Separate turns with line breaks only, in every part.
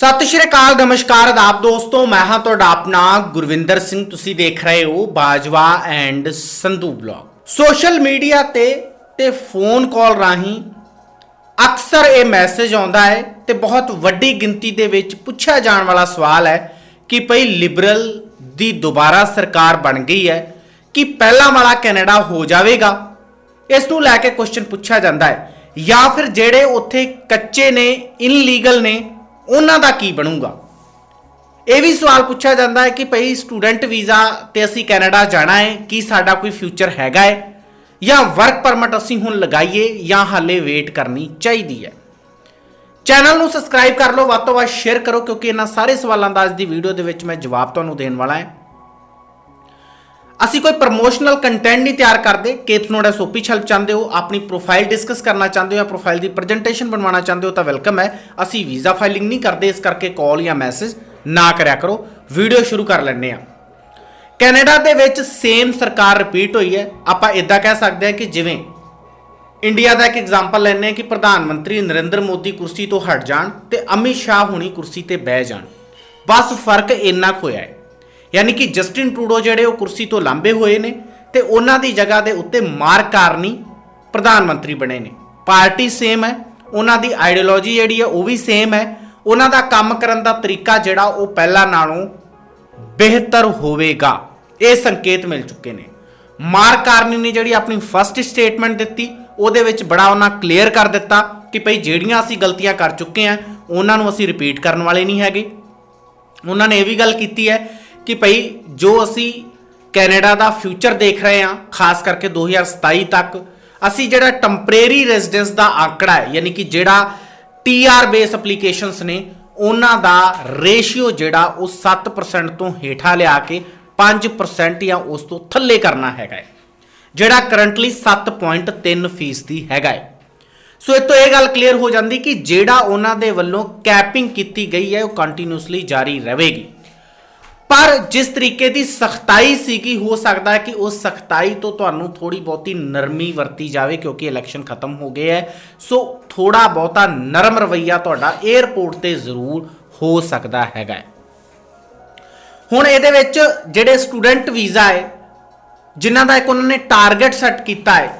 ਸਤਿ ਸ਼੍ਰੀ ਅਕਾਲ, ਨਮਸਕਾਰ ਆਦਾਬ ਦੋਸਤੋ, ਮੈਂ ਹਾਂ ਤੁਹਾਡਾ ਆਪਣਾ ਗੁਰਵਿੰਦਰ ਸਿੰਘ, ਤੁਸੀਂ ਦੇਖ ਰਹੇ ਹੋ Bajwa and Sandhu blog. Social media ਤੇ ਤੇ ਫੋਨ ਕਾਲ ਰਾਹੀਂ ਅਕਸਰ ਇਹ ਮੈਸੇਜ ਆਉਂਦਾ ਹੈ ਤੇ ਬਹੁਤ ਵੱਡੀ ਗਿਣਤੀ ਦੇ ਵਿੱਚ ਪੁੱਛਿਆ ਜਾਣ ਵਾਲਾ ਸਵਾਲ ਹੈ ਕਿ ਭਈ ਲਿਬਰਲ ਦੀ ਦੁਬਾਰਾ ਸਰਕਾਰ ਬਣ ਗਈ ਹੈ ਕਿ ਪਹਿਲਾਂ ਵਾਲਾ ਕੈਨੇਡਾ ਹੋ ਜਾਵੇਗਾ? ਇਸ ਨੂੰ ਲੈ ਕੇ ਕੁਐਸਚਨ ਪੁੱਛਿਆ ਜਾਂਦਾ ਹੈ। ਜਾਂ ਫਿਰ ਜਿਹੜੇ ਉੱਥੇ ਕੱਚੇ ਨੇ ਇਨਲੀਗਲ ਨੇ ਉਹਨਾਂ ਦਾ ਕੀ ਬਣੂਗਾ? ਇਹ ਵੀ ਸਵਾਲ ਪੁੱਛਿਆ ਜਾਂਦਾ ਹੈ ਕਿ ਭਈ ਸਟੂਡੈਂਟ ਵੀਜ਼ਾ ਤੇ ਅਸੀਂ ਕੈਨੇਡਾ ਜਾਣਾ ਹੈ, ਕੀ ਸਾਡਾ ਕੋਈ ਫਿਊਚਰ ਹੈਗਾ ਹੈ? ਜਾਂ ਵਰਕ ਪਰਮਿਟ ਅਸੀਂ ਹੁਣ ਲਗਾਈਏ ਜਾਂ ਹਾਲੇ ਵੇਟ ਕਰਨੀ ਚਾਹੀਦੀ ਹੈ? ਚੈਨਲ ਨੂੰ ਸਬਸਕ੍ਰਾਈਬ ਕਰ ਲਓ, ਵੱਧ ਤੋਂ ਵੱਧ ਸ਼ੇਅਰ ਕਰੋ, ਕਿਉਂਕਿ ਇਹਨਾਂ ਸਾਰੇ ਸਵਾਲਾਂ ਦਾ ਅੱਜ ਦੀ ਵੀਡੀਓ ਦੇ ਵਿੱਚ ਮੈਂ ਜਵਾਬ ਤੁਹਾਨੂੰ ਦੇਣ ਵਾਲਾ ਹਾਂ। ਅਸੀਂ ਕੋਈ ਪ੍ਰੋਮੋਸ਼ਨਲ ਕੰਟੈਂਟ ਨਹੀਂ ਤਿਆਰ ਕਰਦੇ ਕੇਪਸ ਨੋਡ ਐਸਓਪੀ ਹੈਲਪ ਚਾਹੁੰਦੇ ਹੋ, ਆਪਣੀ ਪ੍ਰੋਫਾਈਲ ਡਿਸਕਸ ਕਰਨਾ ਚਾਹੁੰਦੇ ਹੋ ਜਾਂ ਪ੍ਰੋਫਾਈਲ ਦੀ ਪ੍ਰੈਜੈਂਟੇਸ਼ਨ ਬਣਵਾਉਣਾ ਚਾਹੁੰਦੇ ਹੋ ਤਾਂ ਵੈਲਕਮ ਹੈ। ਅਸੀਂ ਵੀਜ਼ਾ ਫਾਈਲਿੰਗ ਨਹੀਂ ਕਰਦੇ, ਇਸ ਕਰਕੇ ਕਾਲ ਜਾਂ ਮੈਸੇਜ ਨਾ ਕਰਿਆ ਕਰੋ। ਵੀਡੀਓ ਸ਼ੁਰੂ ਕਰ ਲੈਂਦੇ ਹਾਂ। ਕੈਨੇਡਾ ਦੇ ਵਿੱਚ ਸੇਮ ਸਰਕਾਰ ਰਿਪੀਟ ਹੋਈ ਹੈ। ਆਪਾਂ ਇਦਾਂ ਕਹਿ ਸਕਦੇ ਹਾਂ ਕਿ ਜਿਵੇਂ ਇੰਡੀਆ ਦਾ ਇੱਕ ਐਗਜ਼ਾਮਪਲ ਲੈਂਦੇ ਹਾਂ ਕਿ ਪ੍ਰਧਾਨ ਮੰਤਰੀ ਨਰਿੰਦਰ ਮੋਦੀ ਕੁਰਸੀ ਤੋਂ ਹਟ ਜਾਣ ਤੇ ਅਮਿਤ ਸ਼ਾਹ ਹੁਣੀ ਕੁਰਸੀ ਤੇ ਬਹਿ ਜਾਣ। ਬਸ ਫ਼ਰਕ ਇੰਨਾ ਕੁ ਹੋਇਆ ਹੈ। ਯਾਨੀ ਕਿ ਜਸਟਿਨ ਟਰੂਡੋ ਜਿਹੜੇ ਉਹ ਕੁਰਸੀ ਤੋਂ ਲਾਂਬੇ ਹੋਏ ਨੇ ਤੇ ਉਹਨਾਂ ਦੀ ਜਗ੍ਹਾ ਦੇ ਉੱਤੇ ਮਾਰਕ ਕਾਰਨੀ ਪ੍ਰਧਾਨ ਮੰਤਰੀ ਬਣੇ ਨੇ। ਪਾਰਟੀ ਸੇਮ ਹੈ, ਉਹਨਾਂ ਦੀ ਆਈਡੀਓਲੋਜੀ ਜਿਹੜੀ ਹੈ ਉਹ ਵੀ ਸੇਮ ਹੈ। ਉਹਨਾਂ ਦਾ ਕੰਮ ਕਰਨ ਦਾ ਤਰੀਕਾ ਜਿਹੜਾ ਉਹ ਪਹਿਲਾਂ ਨਾਲੋਂ ਬਿਹਤਰ ਹੋਵੇਗਾ, ਇਹ ਸੰਕੇਤ ਮਿਲ ਚੁੱਕੇ ਨੇ। ਮਾਰਕ ਕਾਰਨੀ ਨੇ ਜਿਹੜੀ ਆਪਣੀ ਫਰਸਟ ਸਟੇਟਮੈਂਟ ਦਿੱਤੀ, ਉਹਦੇ ਵਿੱਚ ਬੜਾ ਉਹਨਾਂ ਕਲੀਅਰ ਕਰ ਦਿੱਤਾ ਕਿ ਭਈ ਜਿਹੜੀਆਂ ਅਸੀਂ ਗਲਤੀਆਂ ਕਰ ਚੁੱਕੇ ਆ ਉਹਨਾਂ ਨੂੰ ਅਸੀਂ ਰਿਪੀਟ ਕਰਨ ਵਾਲੇ ਨਹੀਂ ਹੈਗੇ। ਉਹਨਾਂ ਨੇ ਇਹ ਵੀ ਗੱਲ ਕੀਤੀ ਹੈ ਕਿ ਭਈ ਜੋ ਅਸੀਂ ਕੈਨੇਡਾ ਦਾ ਫਿਊਚਰ ਦੇਖ ਰਹੇ ਹਾਂ, ਖਾਸ ਕਰਕੇ 2027 ਤੱਕ, ਅਸੀਂ ਜਿਹੜਾ ਟੈਂਪਰੇਰੀ ਰੈਜ਼ੀਡੈਂਸ ਦਾ ਆંકੜਾ ਹੈ, ਯਾਨੀ ਕਿ ਜਿਹੜਾ ਟੀਆਰ ਬੇਸ ਐਪਲੀਕੇਸ਼ਨਸ ਨੇ, ਉਹਨਾਂ ਦਾ ਰੇਸ਼ੀਓ ਜਿਹੜਾ ਉਹ 7% ਤੋਂ ਹੇਠਾਂ ਲਿਆ ਕੇ 5% ਜਾਂ ਉਸ ਤੋਂ ਥੱਲੇ ਕਰਨਾ ਹੈਗਾ ਹੈ, ਜਿਹੜਾ ਕਰੰਟਲੀ 7.3 ਫੀਸਦੀ ਹੈਗਾ ਹੈ। ਸੋ ਇਹ ਤੋਂ ਇਹ ਗੱਲ ਕਲੀਅਰ ਹੋ ਜਾਂਦੀ ਕਿ ਜਿਹੜਾ ਉਹਨਾਂ ਦੇ ਵੱਲੋਂ ਕੈਪਿੰਗ ਕੀਤੀ ਗਈ ਹੈ, ਉਹ ਕੰਟੀਨਿਊਸਲੀ ਜਾਰੀ ਰਹੇਗੀ। ਪਰ ਜਿਸ ਤਰੀਕੇ ਦੀ ਸਖਤਾਈ ਸੀਗੀ, ਹੋ ਸਕਦਾ ਹੈ ਕਿ ਉਸ ਸਖਤਾਈ ਤੋਂ ਤੁਹਾਨੂੰ ਥੋੜੀ ਬਹੁਤੀ ਨਰਮੀ ਵਰਤੀ ਜਾਵੇ ਕਿਉਂਕਿ ਇਲੈਕਸ਼ਨ ਖਤਮ ਹੋ ਗਏ ਹੈ। ਸੋ ਥੋੜਾ ਬਹੁਤਾ ਨਰਮ ਰਵਈਆ ਤੁਹਾਡਾ 에ਅਰਪੋਰਟ ਤੇ ਜ਼ਰੂਰ ਹੋ ਸਕਦਾ ਹੈਗਾ ਹੁਣ ਇਹਦੇ ਵਿੱਚ ਜਿਹੜੇ ਸਟੂਡੈਂਟ ਵੀਜ਼ਾ ਹੈ, ਜਿਨ੍ਹਾਂ ਦਾ ਇੱਕ ਉਹਨਾਂ ਨੇ ਟਾਰਗੇਟ ਸੈੱਟ ਕੀਤਾ ਹੈ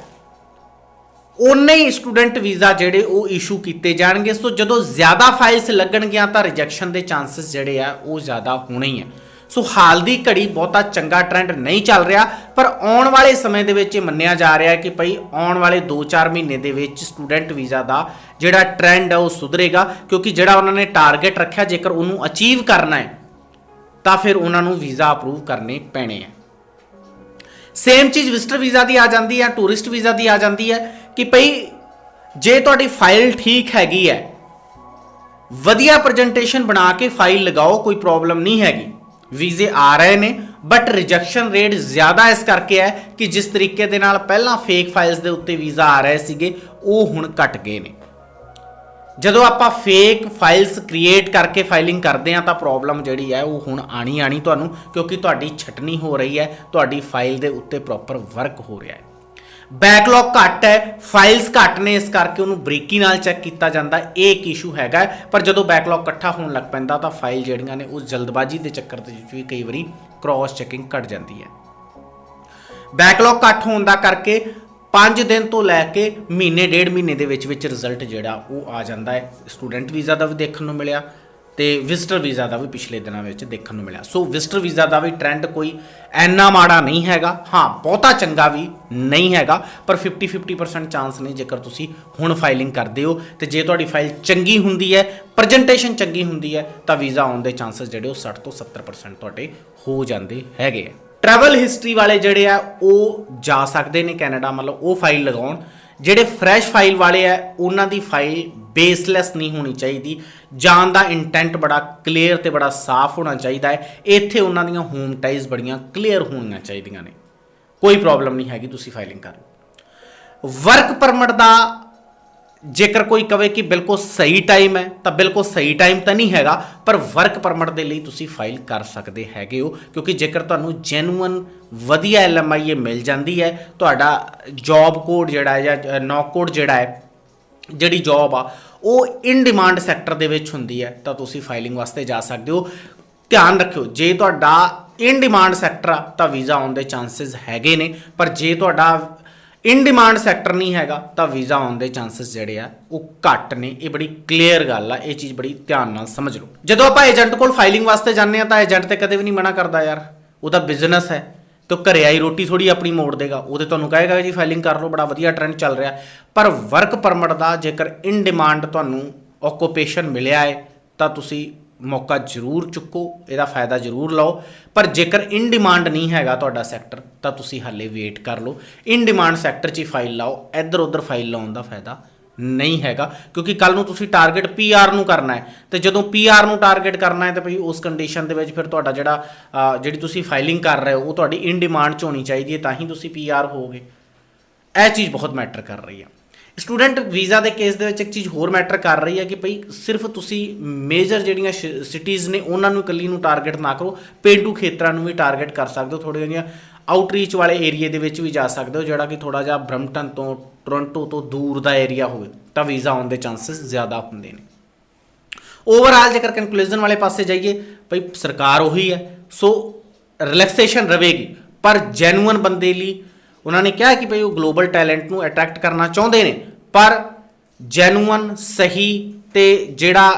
ਉਨੇ ਹੀ ਸਟੂਡੈਂਟ ਵੀਜ਼ਾ ਜਿਹੜੇ ਉਹ ਇਸ਼ੂ ਕੀਤੇ ਜਾਣਗੇ। ਸੋ ਜਦੋਂ ਜ਼ਿਆਦਾ ਫਾਈਲਸ ਲੱਗਣਗੀਆਂ ਤਾਂ ਰਿਜੈਕਸ਼ਨ ਦੇ ਚਾਂਸਸ ਜਿਹੜੇ ਆ ਉਹ ਜ਼ਿਆਦਾ ਹੋਣੇ ਹੀ ਆ ਸੋ ਹਾਲ ਦੀ ਘੜੀ ਬਹੁਤਾ ਚੰਗਾ ਟ੍ਰੈਂਡ ਨਹੀਂ ਚੱਲ ਰਿਹਾ, ਪਰ ਆਉਣ ਵਾਲੇ ਸਮੇਂ ਦੇ ਵਿੱਚ ਇਹ ਮੰਨਿਆ ਜਾ ਰਿਹਾ ਹੈ ਕਿ ਭਈ ਆਉਣ ਵਾਲੇ 2-4 ਮਹੀਨੇ ਦੇ ਵਿੱਚ ਸਟੂਡੈਂਟ ਵੀਜ਼ਾ ਦਾ ਜਿਹੜਾ ਟ੍ਰੈਂਡ ਹੈ ਉਹ ਸੁਧਰੇਗਾ, ਕਿਉਂਕਿ ਜਿਹੜਾ ਉਹਨਾਂ ਨੇ ਟਾਰਗੇਟ ਰੱਖਿਆ, ਜੇਕਰ ਉਹਨੂੰ ਅਚੀਵ ਕਰਨਾ ਹੈ, ਤਾਂ ਫਿਰ ਉਹਨਾਂ ਨੂੰ ਵੀਜ਼ਾ ਅਪਰੂਵ ਕਰਨੇ ਪੈਣੇ ਆ। ਸੇਮ ਚੀਜ਼ ਵਿਜ਼ਟਰ ਵੀਜ਼ਾ ਦੀ ਆ ਜਾਂਦੀ ਹੈ ਟੂਰਿਸਟ ਵੀਜ਼ਾ ਦੀ ਆ ਜਾਂਦੀ ਹੈ, ਕਿ ਭਈ ਜੇ ਤੁਹਾਡੀ ਫਾਈਲ ਠੀਕ ਹੈਗੀ ਹੈ, ਵਧੀਆ ਪ੍ਰੈਜੈਂਟੇਸ਼ਨ ਬਣਾ ਕੇ ਫਾਈਲ ਲਗਾਓ, ਕੋਈ ਪ੍ਰੋਬਲਮ ਨਹੀਂ ਹੈਗੀ। ਵੀਜ਼ੇ ਆ ਰਹੇ ਨੇ ਬਟ ਰਿਜੈਕਸ਼ਨ ਰੇਟ ਜ਼ਿਆਦਾ ਇਸ ਕਰਕੇ ਹੈ ਕਿ ਜਿਸ ਤਰੀਕੇ ਦੇ ਨਾਲ ਪਹਿਲਾਂ ਫੇਕ ਫਾਈਲਸ ਦੇ ਉੱਤੇ ਵੀਜ਼ਾ ਆ ਰਹੇ ਸੀਗੇ, ਉਹ ਹੁਣ ਘਟ ਗਏ ਨੇ। ਜਦੋਂ ਆਪਾਂ ਫੇਕ ਫਾਈਲਸ ਕ੍ਰੀਏਟ ਕਰਕੇ ਫਾਈਲਿੰਗ ਕਰਦੇ ਆ ਤਾਂ ਪ੍ਰੋਬਲਮ ਜਿਹੜੀ ਹੈ ਉਹ ਹੁਣ ਆਣੀ ਆਣੀ ਤੁਹਾਨੂੰ, ਕਿਉਂਕਿ ਤੁਹਾਡੀ ਛਟਨੀ ਹੋ ਰਹੀ ਹੈ, ਤੁਹਾਡੀ ਫਾਈਲ ਦੇ ਉੱਤੇ ਪ੍ਰੋਪਰ ਵਰਕ ਹੋ ਰਿਹਾ ਹੈ। ਬੈਕਲੌਗ ਘੱਟ ਹੈ ਫਾਈਲਸ ਘੱਟ ਨੇ, ਇਸ ਕਰਕੇ ਉਹਨੂੰ ਬਰੀਕੀ ਨਾਲ ਚੈੱਕ ਕੀਤਾ ਜਾਂਦਾ ਇਹ ਇੱਕ ਇਸ਼ੂ ਹੈਗਾ ਪਰ ਜਦੋਂ ਬੈਕਲੌਗ ਇਕੱਠਾ ਹੋਣ ਲੱਗ ਪੈਂਦਾ, ਤਾਂ ਫਾਈਲ ਜਿਹੜੀਆਂ ਨੇ, ਉਸ ਜਲਦਬਾਜ਼ੀ ਦੇ ਚੱਕਰ ਦੇ ਵਿੱਚ ਵੀ ਕਈ ਵਾਰੀ ਕ੍ਰਾਸ ਚੈਕਿੰਗ ਘਟ ਜਾਂਦੀ ਹੈ। ਬੈਕਲੌਗ ਘੱਟ ਹੋਣ ਦਾ ਕਰਕੇ 5 ਦਿਨ ਤੋਂ ਲੈ ਕੇ ਮਹੀਨੇ, ਡੇਢ ਮਹੀਨੇ ਦੇ ਵਿੱਚ ਵਿੱਚ ਰਿਜ਼ਲਟ ਜਿਹੜਾ, ਉਹ ਆ ਜਾਂਦਾ ਹੈ। ਸਟੂਡੈਂਟ ਵੀਜ਼ਾ ਦਾ ਵੀ ਦੇਖਣ ਨੂੰ ਮਿਲਿਆ। ਤੇ ਵਿਜ਼ਟਰ ਵੀਜ਼ਾ ਦਾ ਵੀ ਪਿਛਲੇ ਦਿਨਾਂ ਵਿੱਚ ਦੇਖਣ ਨੂੰ ਮਿਲਿਆ। ਸੋ ਵਿਜ਼ਟਰ ਵੀਜ਼ਾ ਦਾ ਵੀ ਟ੍ਰੈਂਡ ਕੋਈ ਐਨਾ ਮਾੜਾ ਨਹੀਂ ਹੈਗਾ। ਹਾਂ, ਬਹੁਤਾ ਚੰਗਾ ਵੀ ਨਹੀਂ ਹੈਗਾ, ਪਰ 50 50% ਚਾਂਸ ਨੇ ਜੇਕਰ ਤੁਸੀਂ ਹੁਣ ਫਾਈਲਿੰਗ ਕਰਦੇ ਹੋ ਤੇ ਜੇ ਤੁਹਾਡੀ ਫਾਈਲ ਚੰਗੀ ਹੁੰਦੀ ਹੈ ਪ੍ਰੈਜੈਂਟੇਸ਼ਨ ਚੰਗੀ ਹੁੰਦੀ ਹੈ, ਤਾਂ ਵੀਜ਼ਾ ਆਉਣ ਦੇ ਚਾਂਸਸ ਜਿਹੜੇ ਉਹ 60 ਤੋਂ 70% ਤੁਹਾਡੇ ਹੋ ਜਾਂਦੇ ਹੈਗੇ ਆ। ਟਰੈਵਲ ਹਿਸਟਰੀ ਵਾਲੇ ਜਿਹੜੇ ਆ, ਉਹ ਜਾ ਸਕਦੇ ਨੇ ਕੈਨੇਡਾ, ਮਤਲਬ ਉਹ ਫਾਈਲ ਲਗਾਉਣ। ਜਿਹੜੇ ਫਰੈਸ਼ ਫਾਈਲ ਵਾਲੇ ਆ, ਉਹਨਾਂ ਦੀ ਫਾਈਲ ਬੇਸਲੈਸ ਨਹੀਂ ਹੋਣੀ ਚਾਹੀਦੀ। ਜਾਣ ਦਾ ਇੰਟੈਂਟ ਬੜਾ ਕਲੀਅਰ ਤੇ ਬੜਾ ਸਾਫ਼ ਹੋਣਾ ਚਾਹੀਦਾ ਹੈ। ਇੱਥੇ ਉਹਨਾਂ ਦੀਆਂ ਹੋਮ ਟਾਈਜ਼ ਬੜੀਆਂ ਕਲੀਅਰ ਹੋਣੀਆਂ ਚਾਹੀਦੀਆਂ ਨੇ। ਕੋਈ ਪ੍ਰੋਬਲਮ ਨਹੀਂ ਹੈਗੀ, ਤੁਸੀਂ ਫਾਈਲਿੰਗ ਕਰ ਲਓ। ਵਰਕ ਪਰਮਿਟ ਦਾ ਜੇਕਰ ਕੋਈ ਕਵੇ ਕਿ ਬਿਲਕੁਲ ਸਹੀ ਟਾਈਮ ਹੈ, ਤਾਂ ਬਿਲਕੁਲ ਸਹੀ ਟਾਈਮ ਤਾਂ ਨਹੀਂ ਹੈਗਾ, ਪਰ ਵਰਕ ਪਰਮਿਟ ਦੇ ਲਈ ਤੁਸੀਂ ਫਾਈਲ ਕਰ ਸਕਦੇ ਹੈਗੇ ਹੋ, ਕਿਉਂਕਿ ਜੇਕਰ ਤੁਹਾਨੂੰ ਜੈਨੂਅਨ ਵਧੀਆ ਐਲਐਮਆਈ ਮਿਲ ਜਾਂਦੀ ਹੈ, ਤੁਹਾਡਾ ਜੌਬ ਕੋਡ ਜਿਹੜਾ ਹੈ ਜਾਂ ਨੌਕ ਕੋਡ ਜਿਹੜਾ ਹੈ, ਜਿਹੜੀ ਜੌਬ ਆ, ਉਹ ਇਨ ਡਿਮਾਂਡ ਸੈਕਟਰ ਦੇ ਵਿੱਚ ਹੁੰਦੀ ਹੈ, ਤਾਂ ਤੁਸੀਂ ਫਾਈਲਿੰਗ ਵਾਸਤੇ ਜਾ ਸਕਦੇ ਹੋ। ਧਿਆਨ ਰੱਖਿਓ, ਜੇ ਤੁਹਾਡਾ ਇਨ ਡਿਮਾਂਡ ਸੈਕਟਰ ਆ, ਤਾਂ ਵੀਜ਼ਾ ਆਉਣ ਦੇ ਚਾਂਸਸ ਹੈਗੇ ਨੇ, ਪਰ ਜੇ ਤੁਹਾਡਾ ਇਨ ਡਿਮਾਂਡ ਸੈਕਟਰ ਨਹੀਂ ਹੈਗਾ, ਤਾਂ ਵੀਜ਼ਾ ਆਉਣ ਦੇ ਚਾਂਸਸ ਜਿਹੜੇ ਆ, ਉਹ ਘੱਟ ਨੇ। ਇਹ ਬੜੀ ਕਲੀਅਰ ਗੱਲ ਆ, ਇਹ ਚੀਜ਼ ਬੜੀ ਧਿਆਨ ਨਾਲ ਸਮਝ ਲਓ। ਜਦੋਂ ਆਪਾਂ ਏਜੰਟ ਕੋਲ ਫਾਈਲਿੰਗ ਵਾਸਤੇ ਜਾਂਦੇ ਆ, ਤਾਂ ਏਜੰਟ ਤੇ ਕਦੇ ਵੀ ਨਹੀਂ ਮਨਾ ਕਰਦਾ ਯਾਰ। ਉਹਦਾ ਬਿਜ਼ਨਸ ਹੈ, ਤੇ ਉਹ ਘਰੇ ਆਈ ਰੋਟੀ ਥੋੜੀ ਆਪਣੀ ਮੋੜ ਦੇਗਾ। ਉਹਦੇ ਤੁਹਾਨੂੰ ਕਹੇਗਾ ਜੀ ਫਾਈਲਿੰਗ ਕਰ ਲਓ, ਬੜਾ ਵਧੀਆ ਟ੍ਰੈਂਡ ਚੱਲ ਰਿਹਾ। ਪਰ ਵਰਕ ਪਰਮਿਟ ਦਾ ਜੇਕਰ ਇਨ ਡਿਮਾਂਡ ਤੁਹਾਨੂੰ ਓਕੂਪੇਸ਼ਨ ਮਿਲਿਆ ਹੈ, ਤਾਂ ਤੁਸੀਂ ਮੌਕਾ ਜ਼ਰੂਰ ਚੁੱਕੋ, ਇਹਦਾ ਫਾਇਦਾ ਜ਼ਰੂਰ ਲਓ। ਪਰ ਜੇਕਰ ਇਨ ਡਿਮਾਂਡ ਨਹੀਂ ਹੈਗਾ ਤੁਹਾਡਾ ਸੈਕਟਰ ਤਾਂ ਤੁਸੀਂ ਹਾਲੇ ਵੇਟ ਕਰ ਲਓ। ਇਨ ਡਿਮਾਂਡ ਸੈਕਟਰ 'ਚ ਹੀ ਫਾਈਲ ਲਾਓ ਇੱਧਰ ਉੱਧਰ ਫਾਈਲ ਲਾਉਣ ਦਾ ਫਾਇਦਾ ਨਹੀਂ ਹੈਗਾ। ਕਿਉਂਕਿ ਕੱਲ ਨੂੰ ਤੁਸੀਂ ਟਾਰਗੇਟ ਪੀਆਰ ਨੂੰ ਕਰਨਾ ਹੈ। ਤੇ ਜਦੋਂ ਪੀਆਰ ਨੂੰ ਟਾਰਗੇਟ ਕਰਨਾ ਹੈ, ਤਾਂ ਭਈ ਉਸ ਕੰਡੀਸ਼ਨ ਦੇ ਵਿੱਚ ਫਿਰ ਤੁਹਾਡਾ ਜਿਹੜਾ ਜਿਹੜੀ ਤੁਸੀਂ ਫਾਈਲਿੰਗ ਕਰ ਰਹੇ ਹੋ, ਉਹ ਤੁਹਾਡੀ ਇਨ ਡਿਮਾਂਡ 'ਚ ਹੋਣੀ ਚਾਹੀਦੀ ਹੈ, ਤਾਂ ਹੀ ਤੁਸੀਂ ਪੀਆਰ ਹੋਵੋਗੇ। ਇਹ ਚੀਜ਼ ਬਹੁਤ ਮੈਟਰ ਕਰ ਰਹੀ ਹੈ। ਸਟੂਡੈਂਟ ਵੀਜ਼ਾ ਦੇ ਕੇਸ ਦੇ ਵਿੱਚ ਇੱਕ ਚੀਜ਼ ਹੋਰ ਮੈਟਰ ਕਰ ਰਹੀ ਹੈ ਕਿ ਭਈ ਸਿਰਫ ਤੁਸੀਂ ਮੇਜਰ ਜਿਹੜੀਆਂ ਸਿਟੀਜ਼ ਨੇ ਉਹਨਾਂ ਨੂੰ ਇਕੱਲੀ ਨੂੰ ਟਾਰਗੇਟ ਨਾ ਕਰੋ, ਪੇਂਡੂ ਖੇਤਰਾਂ ਨੂੰ ਵੀ ਟਾਰਗੇਟ ਕਰ ਸਕਦੇ ਹੋ, ਥੋੜ੍ਹੀਆਂ ਜਿਹੀਆਂ ਆਊਟਰੀਚ ਵਾਲੇ ਏਰੀਆ ਦੇ ਵਿੱਚ ਵੀ ਜਾ ਸਕਦੇ ਹੋ, ਜਿਹੜਾ ਕਿ ਥੋੜਾ ਜਿਹਾ ਬ੍ਰਮਟਨ ਤੋਂ ਟੋਰਾਂਟੋ ਤੋਂ ਦੂਰ ਦਾ ਏਰੀਆ ਹੋਵੇ, ਤਾਂ ਵੀਜ਼ਾ ਆਉਣ ਦੇ ਚਾਂਸਸ ਜ਼ਿਆਦਾ ਹੁੰਦੇ ਨੇ। ਓਵਰਆਲ ਜੇਕਰ ਕਨਕਲੂਜਨ ਵਾਲੇ ਪਾਸੇ ਜਾਈਏ, ਭਈ ਸਰਕਾਰ ਉਹੀ ਹੈ, ਸੋ ਰਿਲੈਕਸੇਸ਼ਨ ਰਵੇਗੀ, ਪਰ ਜੈਨੂਅਨ ਬੰਦੇ ਲਈ ਉਹਨਾਂ ਨੇ ਕਿਹਾ ਕਿ ਭਈ ਉਹ ਗਲੋਬਲ ਟੈਲੈਂਟ ਨੂੰ ਅਟਰੈਕਟ ਕਰਨਾ ਚਾਹੁੰਦੇ ਨੇ, ਪਰ ਜੈਨੂਅਨ ਸਹੀ ਤੇ ਜਿਹੜਾ,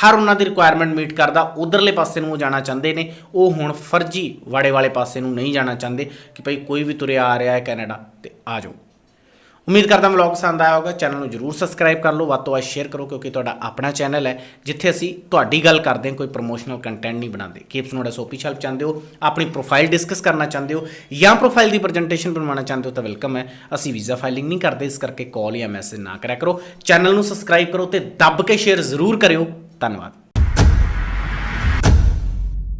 ਹਰ ਉਹਨਾਂ ਦੀ ਰਿਕੁਆਇਰਮੈਂਟ ਮੀਟ ਕਰਦਾ, ਉਧਰਲੇ ਪਾਸੇ ਨੂੰ ਉਹ ਜਾਣਾ ਚਾਹੁੰਦੇ ਨੇ। ਉਹ ਹੁਣ ਫਰਜ਼ੀ ਵਾੜੇ ਵਾਲੇ ਪਾਸੇ ਨੂੰ ਨਹੀਂ ਜਾਣਾ ਚਾਹੁੰਦੇ ਕਿ ਭਈ ਕੋਈ ਵੀ ਤੁਰਿਆ ਆ ਰਿਹਾ ਹੈ ਕੈਨੇਡਾ ਤੇ ਆ ਜਾਓ। ਉਮੀਦ ਕਰਦਾ ਵਲੌਗ ਪਸੰਦ ਆਇਆ ਹੋਗਾ ਚੈਨਲ ਨੂੰ ਜਰੂਰ ਸਬਸਕ੍ਰਾਈਬ ਕਰ ਲਓ। ਵੱਧ ਤੋਂ ਵੱਧ ਸ਼ੇਅਰ ਕਰੋ ਕਿਉਂਕਿ ਤੁਹਾਡਾ ਆਪਣਾ ਚੈਨਲ ਹੈ, ਜਿੱਥੇ ਅਸੀਂ ਤੁਹਾਡੀ ਗੱਲ ਕਰਦੇ ਹਾਂ, ਕੋਈ ਪ੍ਰੋਮੋਸ਼ਨਲ ਕੰਟੈਂਟ ਨਹੀਂ ਬਣਾਉਂਦੇ। ਕੀਪਸ ਨੋਟ ਐਸਓਪੀ ਹੈਲਪ ਚਾਹੁੰਦੇ ਹੋ, ਆਪਣੀ ਪ੍ਰੋਫਾਈਲ ਡਿਸਕਸ ਕਰਨਾ ਚਾਹੁੰਦੇ ਹੋ ਜਾਂ ਪ੍ਰੋਫਾਈਲ ਦੀ ਪ੍ਰੈਜੈਂਟੇਸ਼ਨ ਬਣਵਾਉਣਾ ਚਾਹੁੰਦੇ ਹੋ ਤਾਂ ਵੈਲਕਮ ਹੈ। ਅਸੀਂ ਵੀਜ਼ਾ ਫਾਈਲਿੰਗ ਨਹੀਂ ਕਰਦੇ, ਇਸ ਕਰਕੇ ਕਾਲ ਜਾਂ ਮੈਸੇਜ ਨਾ ਕਰਿਆ ਕਰੋ। ਚੈਨਲ ਨੂੰ ਸਬਸਕ੍ਰਾਈਬ ਕਰੋ ਤੇ ਦੱਬ ਕੇ ਸ਼ੇਅਰ ਜ਼ਰੂਰ ਕਰਿਓ। ਧੰਨਵਾਦ।